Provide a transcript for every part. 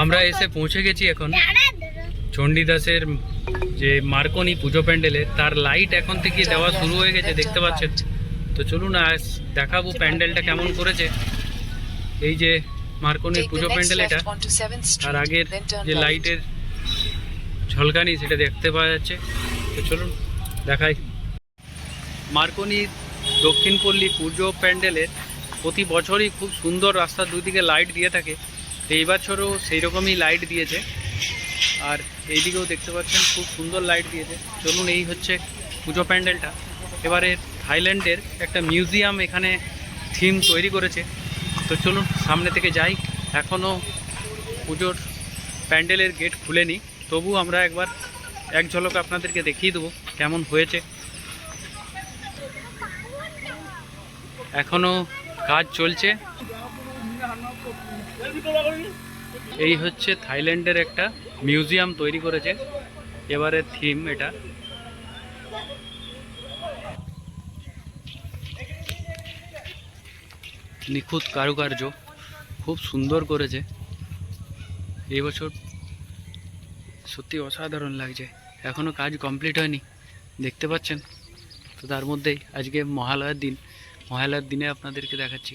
আমরা এসে পৌঁছে গেছি এখন। চণ্ডীদাসের যে মার্কনি পুজো প্যান্ডেলে তার লাইট এখন থেকে দেওয়া শুরু হয়ে গেছে দেখতে পাচ্ছেন। তো চলুন আজ দেখাবো প্যান্ডেলটা কেমন করেছে। এই যে মার্কনির পুজো প্যান্ডেল এটা আর আগের যে লাইটের ঝলকানি সেটা দেখতে পাওয়া যাচ্ছে। তো চলুন দেখাই। মার্কনির দক্ষিণপল্লী পুজো প্যান্ডেলের প্রতি বছরই খুব সুন্দর রাস্তার দুদিকে লাইট দিয়ে থাকে। তো এই বছরও সেই রকমই লাইট দিয়েছে। আর এইদিকেও দেখতে পাচ্ছেন, খুব সুন্দর লাইট দিয়েছে। চলুন, এই হচ্ছে পুজো প্যান্ডেলটা। এবারে থাইল্যান্ডের একটা মিউজিয়াম এখানে থিম তৈরি করেছে। তো চলুন, সামনে থেকে যাই। এখনও পুজোর প্যান্ডেলের গেট খুলেনি। তবু আমরা একবার এক ঝলক আপনাদেরকে দেখিয়ে দেবো কেমন হয়েছে। এখনও কাজ চলছে। এই হচ্ছে থাইল্যান্ডের একটা মিউজিয়াম তৈরি করেছে। এবারে থিম এটা। নিখুঁত কারুকার্য খুব সুন্দর করেছে। এই বছর সত্যি অসাধারণ লাগছে। এখনও কাজ কমপ্লিট হয়নি, দেখতে পাচ্ছেন? তো তার মধ্যেই আজকে মহালয়ার দিন। মহালয়ার দিনে আপনাদেরকে দেখাচ্ছি।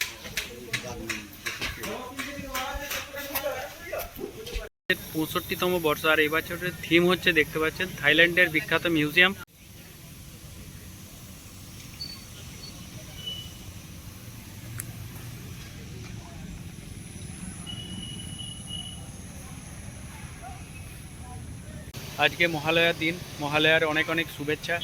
পঁয়ষট্টিতম বর্ষ, আর এই বছরের থিম হচ্ছে দেখতে পাচ্ছেন থাইল্যান্ডের বিখ্যাত মিউজিয়াম। আজকে মহালয়ার দিন, মহালয়ার অনেক অনেক শুভেচ্ছা।